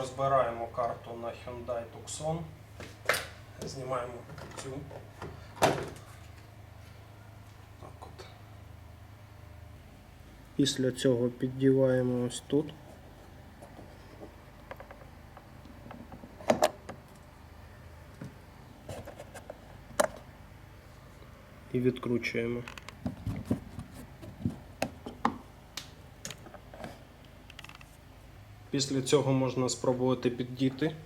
розбираємо карту на Hyundai Tucson. Знімаємо цю. Так от. Після цього піддіваємо ось тут. І відкручуємо. Після цього можна спробувати піддіти.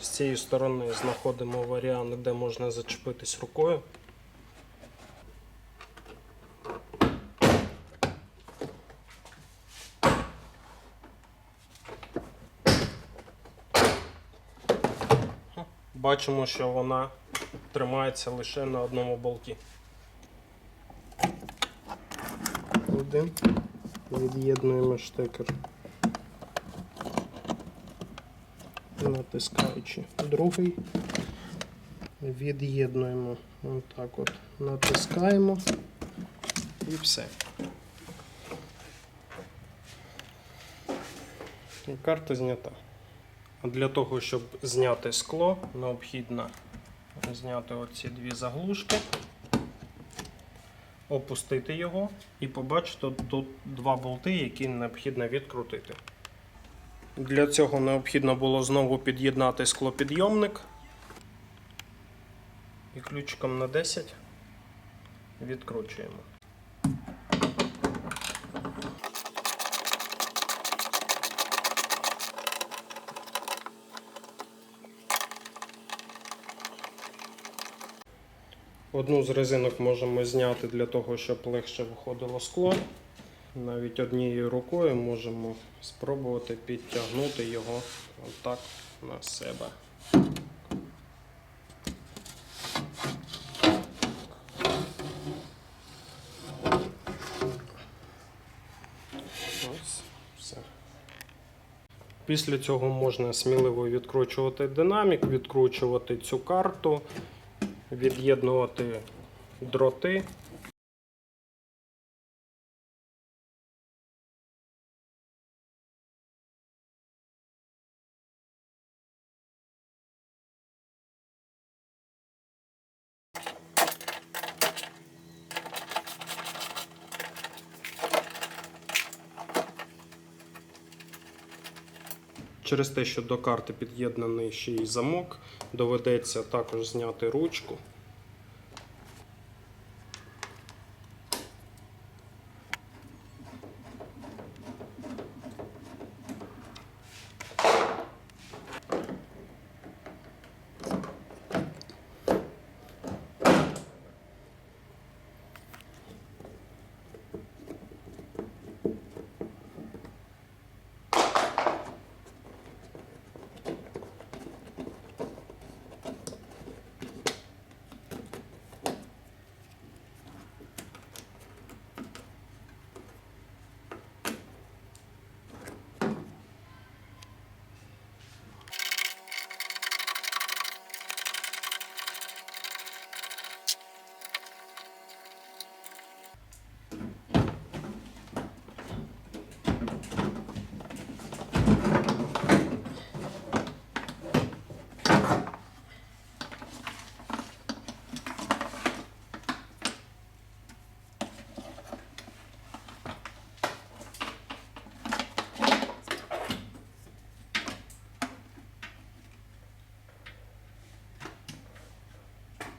З цієї сторони знаходимо варіант, де можна зачепитись рукою. Бачимо, що вона тримається лише на одному болті. Один. Від'єднуємо штекер. Натискаючи другий. Від'єднуємо отак от. Натискаємо і все. І карта знята. Для того, щоб зняти скло, необхідно зняти оці дві заглушки, опустити його і побачити тут два болти, які необхідно відкрутити. Для цього необхідно було знову під'єднати склопідйомник і ключиком на 10 відкручуємо. Одну з резинок можемо зняти для того, щоб легше виходило скло. Навіть однією рукою можемо спробувати підтягнути його отак на себе. Після цього можна сміливо відкручувати динамік, відкручувати цю карту, від'єднувати дроти. Через те, що до карти під'єднаний ще й замок, доведеться також зняти ручку.